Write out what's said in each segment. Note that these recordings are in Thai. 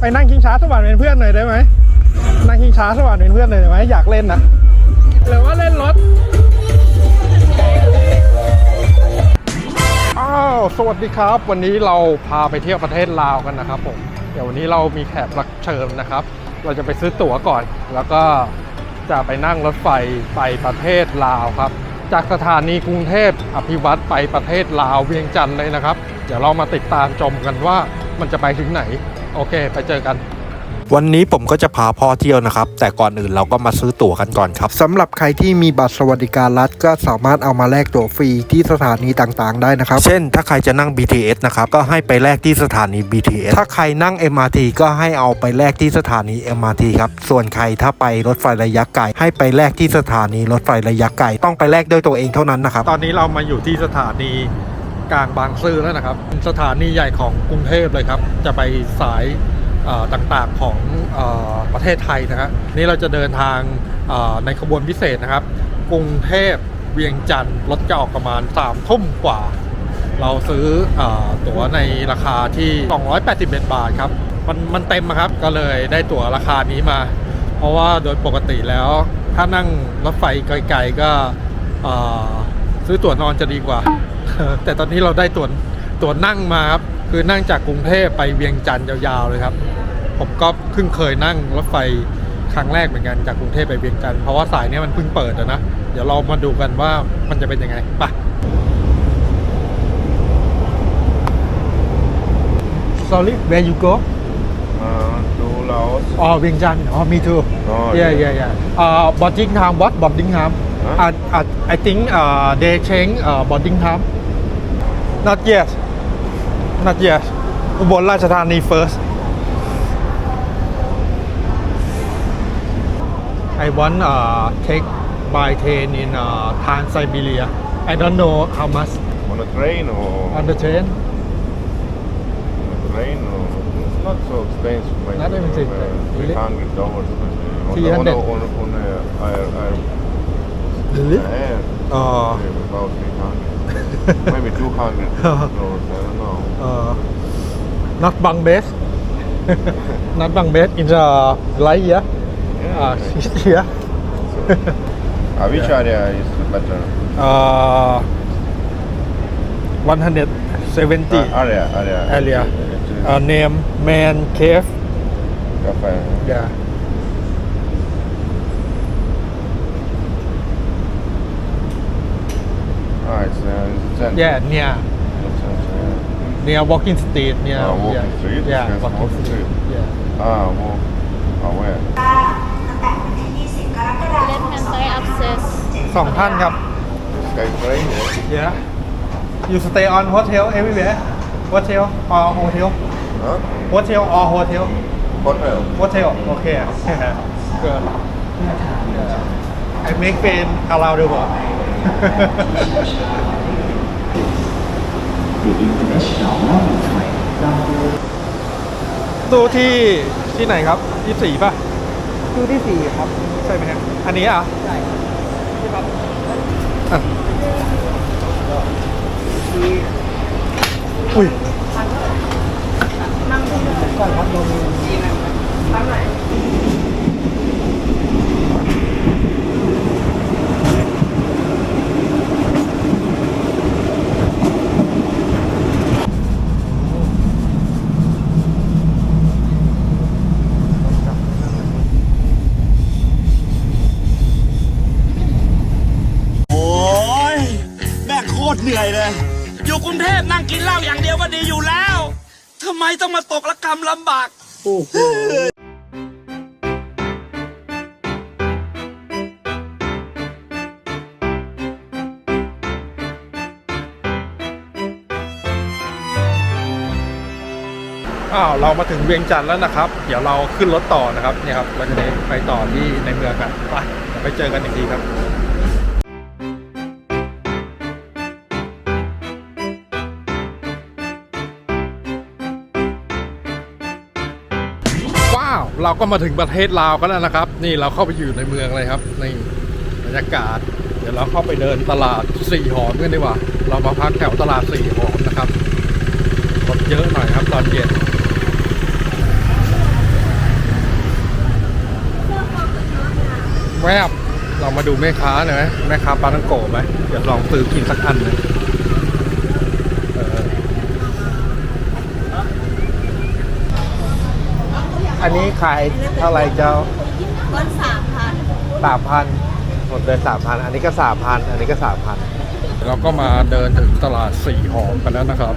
ไปนั่งชิงช้าสวรรค์เป็นเพื่อนหน่อยได้ไหมนั่งชิงช้าสวรรค์เป็นเพื่อนหน่อยได้ไหมอยากเล่นนะหรือว่าเล่นรถอ้าวสวัสดีครับ วันนี้เราพาไปเที่ยวประเทศลาวกันนะครับผมเดี๋ยววันนี้เรามีแขกรับเชิญนะครับ เราจะไปซื้อตั๋วก่อน แล้วก็จะไปนั่งรถไฟไปประเทศลาวครับ จากสถานีกรุงเทพอภิวัตรไปประเทศลาวเวียงจันทร์เลยนะครับ เดี๋ยวเรามาติดตามชมกันว่ามันจะไปถึงไหน โอเค ไปเจอกัน วันนี้ผมก็จะพาพ่อเที่ยวนะครับ แต่ก่อนอื่นเราก็มาซื้อตั๋วกันก่อนครับ สำหรับใครที่มีบัตรสวัสดิการรัฐก็สามารถเอามาแลกตั๋วฟรีที่สถานีต่างๆ ได้นะครับ เช่น ถ้าใครจะนั่ง BTS นะครับ ก็ให้ไปแลกที่สถานี BTS ถ้าใครนั่ง MRT ก็ให้เอาไปแลกที่สถานี MRT ครับ ส่วนใครถ้าไปรถไฟระยะไกลให้ไปแลกที่สถานีรถไฟระยะไกลต้องไปแลกด้วยตัวเองเท่านั้นนะครับ ตอนนี้เรามาอยู่ที่สถานี กลางบางซื่อแล้วนะครับ สถานีใหญ่ของกรุงเทพเลยครับ จะไปสายต่างๆของอประเทศไทยนะครับนี่เราจะเดินทางในขบวนพิเศษนะครับ กรุงเทพเวียงจันทร์รถจะออกประมาณ3ามทุ่มกว่า เราซื้ออตั๋วในราคาที่ 281 บาทครับ มันมันเต็มครับก็เลยได้ตั๋วราคานี้มา เพราะว่าโดยปกติแล้ว ถ้านั่งรถไฟไกลๆก็ซื้อตั๋วนอนจะดีกว่า แต่ตอนนี้เราได้ตั๋วตั๋วนั่งมาครับ คือนั่งจากกรุงเทพไปเวียงจันทร์ยาวๆเลยครับ ผมก็เพิ่งเคยนั่งรถไฟครั้งแรกเหมือนกันจากกรุงเทพไปเวียงจันทร์เพราะว่าสายเนี้ยมันเพิ่งเปิดอะนะ เดี๋ยวเรามาดูกันว่ามันจะเป็นยังไงไป Sorry where you go Uh, to Laos. Oh, Vientiane. Oh, me too. Oh, yeah, yeah. yeah, yeah. Uh, boarding time. What boarding time? Huh? Uh, uh, I think uh, they change uh, boarding time. Not yet. Not yet. อุบลราชธานี first. I want uh, take by train in uh, Trans Siberia. I don't know how much On a train or on the train. on a train or it's not so expensive. Maybe Not expensive, uh, really? Three hundred dollars. On, a- on, 300? a- on, a- on a air, air, Really? air. Oh. Yeah, about three hundred. Maybe two hundred dollars. I don't know. uh, not bunk bed not bunk bed in the light here Yeah. uh, here uh, which area is better? uh, 170 Uh, area, area. area uh, name man cave cafe. yeah Ah, it's, uh, it's center. yeah near It's center, yeah. near walking street near Oh, walking yeah, street? yeah Yes, walking walking street street. yeah Ah, well, oh, where? เลนแฮนไซอัพเซสสองท่านครับ Sky train, yeah. yeah you stay on hotel everywhere hotel or hotel Huh? hotel or hotel Hotel. hotel okay good I make friend around the world ตู้ที่ที่ไหนครับที่สี่ป่ะตู้ที่สี่ครับ ใช่ไหมฮะอันนี้อะใช่ครับอะมีอุ้ย ก่อนครับโดมีจีนนะครับตั้งไหน โอ้ยแม่งโคตรเหนื่อยเลย อยู่กรุง เทพนั่งกินเหล้าอย่างเดียวก็ดีอยู่แล้วทำไมต้องมาตกระกรรมลำบากอ้าวเรามาถึงเวียงจันทร์แล้วนะครับ เดี๋ยวเราขึ้นรถต่อนะครับเนี่ยครับเราจะได้ไปต่อที่ในเมืองกันไปเดี๋ยวไปเจอกันอีกทีครับ เราก็มาถึงประเทศลาวกันแล้วนะครับ นี่เราเข้าไปอยู่ในเมืองเลยครับในบรรยากาศ เดี๋ยวเราเข้าไปเดินตลาดสี่หอมกันดีกว่า เรามาพักแถวตลาดสี่หอมนะครับรถเยอะหน่อยครับตอนเย็นแวบเรามาดูแม่ค้าหน่อยไหมแม่ค้าปลาตั้งโกะไหมเดี๋ยวลองซื้อกินสักอันหนึ่ง อันนี้ขายเท่าไหร่เจ้าก้อนสามพันสามพันหมดเลยสามพันอันนี้ก็สามพันอันนี้ก็สามพันเราก็มาเดินถึงตลาดสี่หอมกันแล้วนะครับ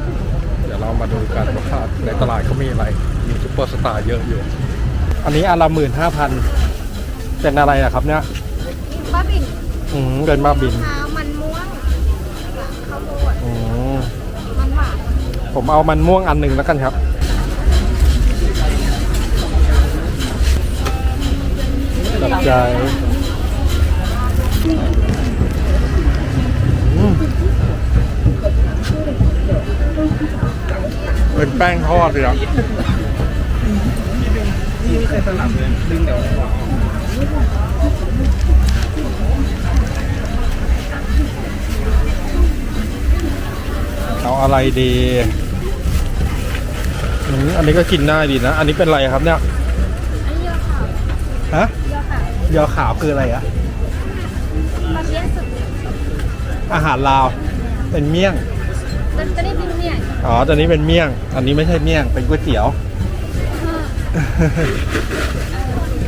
เดี๋ยวเรามาดูกันว่าในตลาดเขามีอะไร มีซุปเปอร์สตาร์เยอะอยู่ อันนี้อันละหมื่นห้าพันเป็นอะไรอะครับเนี่ยบ้าบินอืมเป็นบ้าบินขาวมันม่วงข้าวโพดอืมมันหวานผมเอามันม่วงอันหนึ่งแล้วกันครับ ใจเป็นแป้งทอดเลยอะเอาอะไรดีอันนี้ก็กินได้ดีนะ อันนี้เป็นอะไรครับเนี่ย อันนี้ยอขาวฮะ ยอขาวยอขาวคืออะไรอะมันเลี้ยงสุดอาหารลาว เป็นเมี่ยงมันจะได้เป็นเมี่ยงอ๋อตัวนี้เป็นเมี่ยง อันนี้ไม่ใช่เมี่ยง เป็นก๋วยเตี๋ยว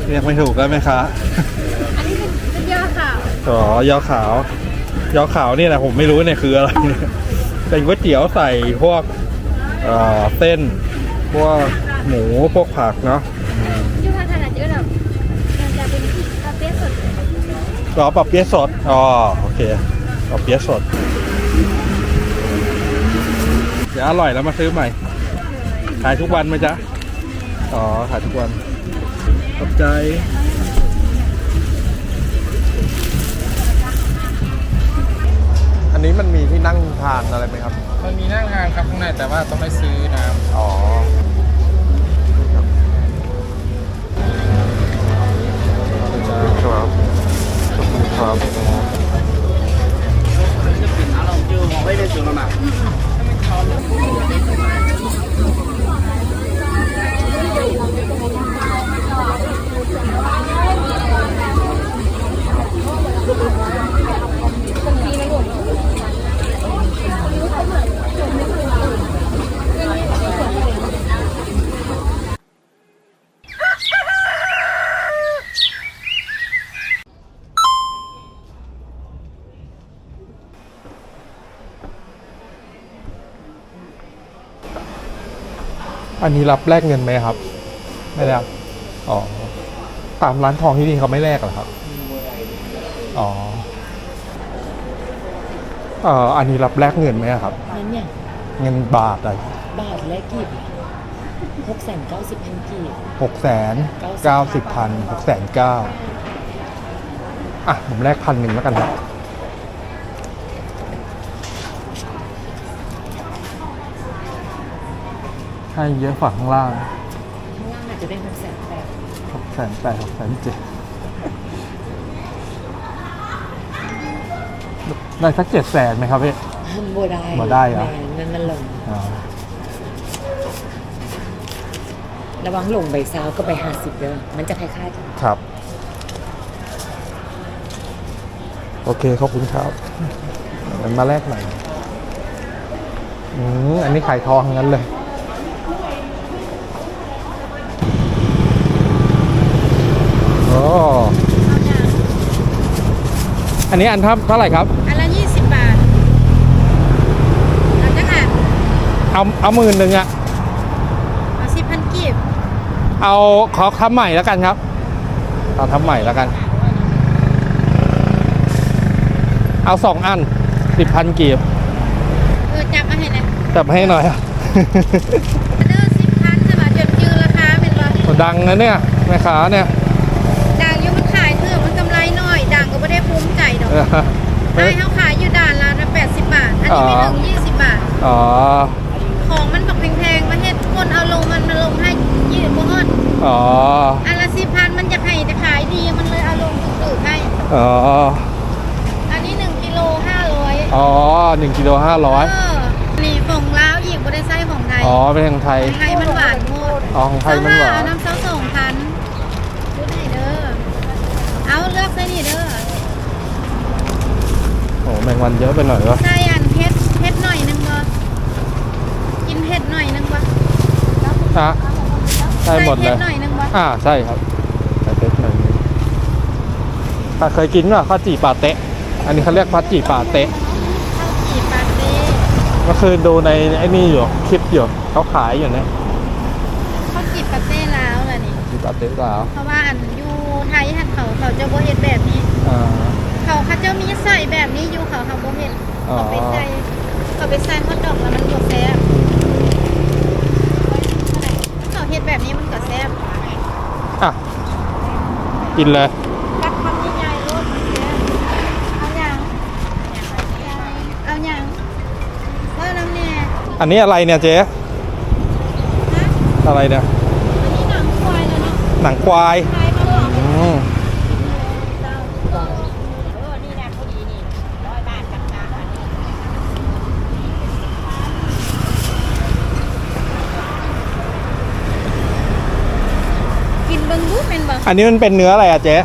เรียกไม่ถูกแล้วไหมคะอันนี้เป็นเป็นยอขาวอ๋อยอขาว ยอขาวนี่แหละผมไม่รู้เนี่ยคืออะไร เป็นก๋วยเตี๋ยวใส่พวกเอ่อเส้น พวกหมูพวกผักเนาะ ยูทานขนาดเยอะแบบมันจะเป็นคาเฟ่สด รอปรับเปี๊ยะสด อ๋อ โอเคปรับเปี๊ยะสด เดี๋ยวอร่อยแล้วมาซื้อใหม่ ขายทุกวันไหมจ๊ะ อ๋อ ขายทุกวัน ขอบใจอันนี้มันมีที่นั่งทานอะไรไหมครับ มันมีนั่งทานครับข้างในแต่ว่าต้องไปซื้อน้อ๋อ ครับ ค อันนี้รับแลกเงินไหมครับ ไม่ได้รับอ๋อตามร้านทองที่นี่เขาไม่แลกเหรอครับอ๋อเอ่ออันนี้รับแลกเงินไหมครับนั้นเนี่ยเงินบาทอะไรบาทและกีบหกแสนเก้าสิบพันกีบหกแสนเก้าสิบพันหกแสนเก้าอะผมแลกพันหนึ่งแล้วกันครับ ให้เยอะกว่าข้างล่างข้างล่างอาจจะได้หกแสนแปดหกแสนแปดหกแสนเจ็ดได้สักเจ็ดแสนไหมครับพี่มันโบได้บ่ได้เหรอแม่นั่นมันลงอ่าระวังหลงใบซาวก็ไปห้าสิบเด้อมันจะคล้ายๆกันครับ โอเคขอบคุณครับมันมาแลกหน่อยอืมอันนี้ขายทองทั้งนั้นเลย อ้อันนี้อันเท่าเท่าไหร่ครับ อันละยี่สิบบาทเอาจังอะเอาเอาหมื่นหนึ่งอะเอาสิบพันกีบเอาขอทำใหม่แล้วกันครับเอาทำใหม่แล้วกัน เอาสองอันสิบพันกีบเออจับมาให้หนะจับให้หน่อยอะเด้อสิบพันจะมาจนจือราคาเป็นร้อยดังนะเนี่ยแม่ค้าเนี่ย ใจดอกเออไอ้เขาขายอยู่ด่านละแปดสิบบาท อันนี้ไม่ถึงยี่สิบบาท อ๋อ ของมันบอกแพงๆประเทศคนเอาลงมันมาลงให้ยี่สิบกว่าฮอดอ๋อ อันละสิบพันมันจะให้แต่ขายดีมันเลยเอาลงถูกๆให้ อ๋อ อันนี้หนึ่งกิโลห้าร้อยอ๋อหนึ่งกิโลห้าร้อยเออนี่ของลาวอีกบ่ได้ใส่ของไทย อ๋อ เป็นของไทยของไทยมันหวานโมดอ๋อของไทยมันหวานเอน้ำเส้าสองพันดูไหนเด้อ เอาเลยอกใส่นี่เด้อ โอ้แมงวันเยอะไปหน่อยวะใส่อันเผ็ดเผ็ดหน่อยหนึงบ่กินเผ็ดหน่อยหนึงบ่ฮะใช่หมดเลเผ็ยดหน่อยหนึงบ่อ่าใช่ครับใส่เต็กหน่อยนึงถ้าเคยกินป่ะข้าวจี่ปาเตะ อันนี้เขาเรียกข้าวจี่ปาเตะข้าวจี่ปาเต้เมื่อคืนดูในไอ้นี่อยู่คลิปอยู่เขาขายอยู่เนี่ยข้าวจี่ปาเต้ลาวล่ะนี่จี่ปาเตะสาวเพราะว่าอันอยู่ไทยหันเขาเขาจะบ่เฮ็ดแบบนี้อ่า เขาเขาเจ้ามีใส่แบบนี้อยู่เขาเขาบ่เฮ็ดอ๋อ เขาไปใส่เขาไปใส่ฮอทดอกแล้วมันบ่แซ่บเขาเฮ็ดแบบนี้มันก็แซ่บอะ กินเลยกัดคำใหญ่ๆโลดมันแซ่บเอาอย่างเอาอย่างว่าน้ำเนี่ยอันนี้อะไรเนี่ยเจ๊ฮะอะไรเนี่ย อันนี้หนังควายแล้วเนาะหนังควาย ควายมาหลอก อืม กินเบิ่งดูเป็นบ่ อันนี้มันเป็นเนื้ออะไรอะเจ๊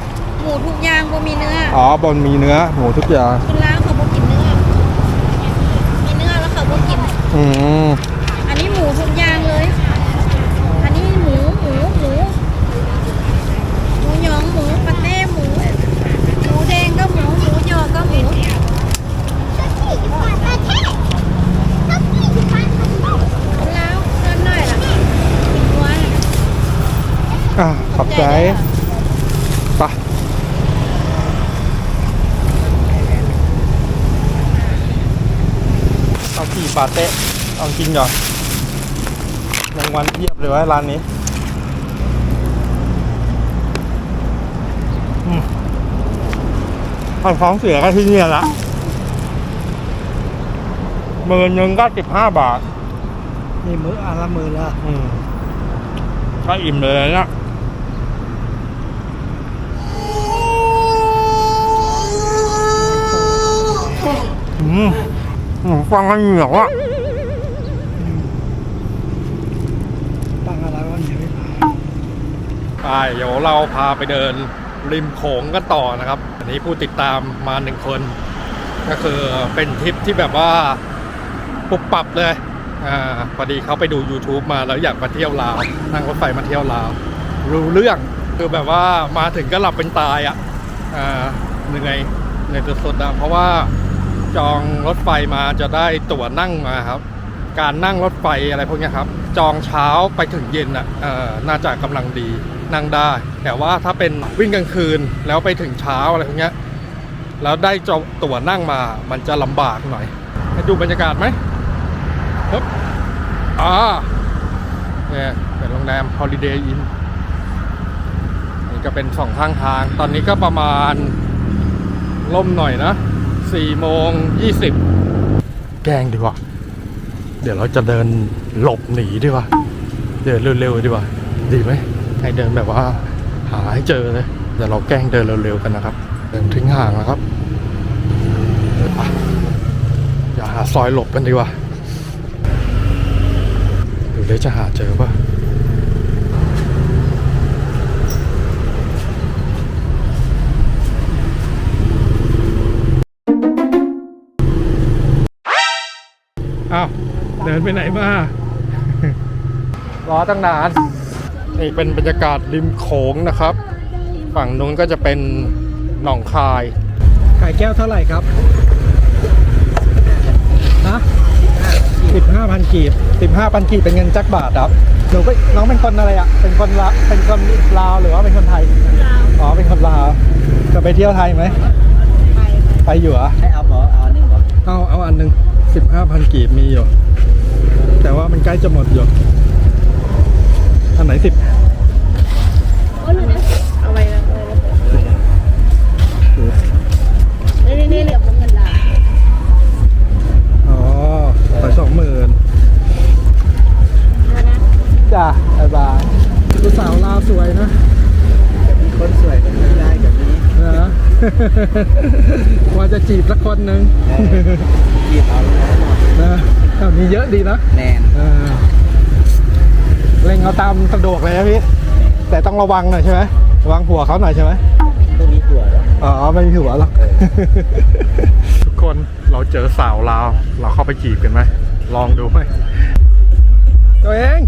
หมูทุกอย่างบ่มีเนื้ออ๋อบนมีเนื้อหมูทุกอย่างคนลาวเขาบ่กินเนื้อ มีเนื้อแล้วเขาบ่กิน อืมอันนี้หมูทุกอย่างเลย อันนี้หมูหมูหมูหมูหยองหมูปาเต้หมูหมูแดงก็หมูหมูยอก็หมูแล้วเพิ่มหน่อยล่ะหัวน่ะ อะขอบใจไปะ เอากี่ปาเตะเอากินก่อนรางวัลเพียบเลยวะร้านนี้อืมเอาท้องเสียก็ที่เนี่ยละหมื่นหนึ่งก็สิบห้าบาท นี่มืออันละมือละอืมก็อิ่มเลยนะอืมอืม ฟังกันเหนียวอะตั้งอะไรวันนี้ไม่ผ่านไปเดี๋ยวเราพาไปเดินริมโขงกันต่อนะครับ อันนี้ผู้ติดตามมาหนึ่งคน ก็คือเป็นทริปที่แบบว่าปุบปับเลย อ่าพอดีเขาไปดู YouTube มาแล้วอยากมาเที่ยวลาวนั่งรถไฟมาเที่ยวลาว รู้เรื่องคือแบบว่ามาถึงก็หลับเป็นตายอะ อ่าเหนื่อยเหนื่อยสุดๆอะเพราะว่า จองรถไฟมาจะได้ตั๋วนั่งมาครับ การนั่งรถไฟอะไรพวกนี้ครับ จองเช้าไปถึงเย็นอะน่าจะกำลังดีนั่งได้ แต่ว่าถ้าเป็นวิ่งกลางคืนแล้วไปถึงเช้าอะไรพวกนี้แล้วได้จองตั๋วนั่งมา มันจะลำบากหน่อยให้ดูบรรยากาศไหมครับอ่าเนี่ยเป็นโรงแรม Holiday Inn นี่ก็เป็นสองข้างทาง ตอนนี้ก็ประมาณล่มหน่อยนะ 4โมง20แกล้งดีกว่า เดี๋ยวเราจะเดินหลบหนีดีกว่า เดินเร็วๆดีกว่า ดีไหมให้เดินแบบว่า หาให้เจอเลยเดี๋ยวเราแกล้งเดินเร็วๆกันนะครับ เดินทิ้งห่างนะครับอย่าหาซอยหลบกันดีกว่าดูเลยจะหาเจอป่ะ นไปไหนมารอตั้งนานนี่เป็นบรรยากาศริมโขงนะครับ ฝั่งนู้นก็จะเป็นหนองคาย ขายแก้วเท่าไหร่ครับฮะสิบห้าพันกีบสิบห้าพันกีบเป็นเงินจักบาทครับหนูก็น้องเป็นคนอะไรอะ เป็นคนละเป็นคนลาวหรือว่าเป็นคนไทยอ๋อเป็นคนลาวจะไปเที่ยวไทยไหมไปไปอยู่เหรอให้เอาหมอเอานี่หมอเอาเอาอันหนึ่งสิบห้าพันกีบมีอยู่ แต่ว่ามันใกล้จะหมดอยู่อันไหนสิบเอาไว้แล้วเลยนี่นี่เหลือเงินลาอ๋อไปสองหมื่นจ้าบายบายลูกสาวลาวสวยนะมีคนสวยกันไม่ได้กับนี้นะว่าจะจีบสักคนหนึ่งหยิบเอาแล้วหมดนะ แถวนี้เยอะดีนะแนนเออเล่งเอาตามสะดวกเลยนะพี่ แต่ต้องระวังหน่อยใช่ไหมระวังหัวเขาหน่อยใช่ไหมพวกนี้ถั่วแล้วอ๋อไม่มีหัวหรอกทุกคนเราเจอสาวลาวเราเข้าไปจีบกันไหมลองดูไหมตัวเอง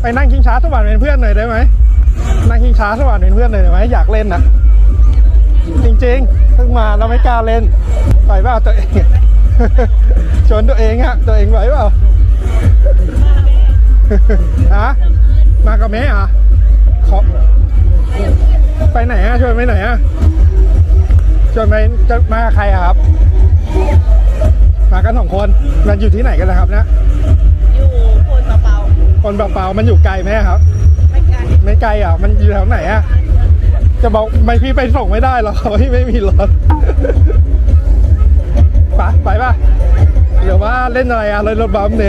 ไปนั่งชิงช้าสวรรค์เป็นเพื่อนหน่อยได้ไหมนั่งชิงช้าสวรรค์เป็นเพื่อนหน่อยได้ไหมอยากเล่นนะจริงๆเพิ่งมาเราไม่กล้าเล่นไปเปล่าตัวเอง ชวนตัวเองอะตัวเองไหวเปล่าฮะมากับแม่เหรอะขอไปไหนอะชวนไปไหนอะชวนไปจะมากับใครอะครับ มากันสองคนมันอยู่ที่ไหนกันนะครับเนี่ยอยู่โพนเปาคนเปล่าๆมันอยู่ไกลไหมครับๆไม่ไกลไม่ไกลอะมันอยู่แถวไหนอะจะบอกไม่พี่ไปส่งไม่ได้หรอกพี่ไม่มีรถ ไปป่ะหรือว่าเล่นอะไรอะเล่นรถบัมป์ดิ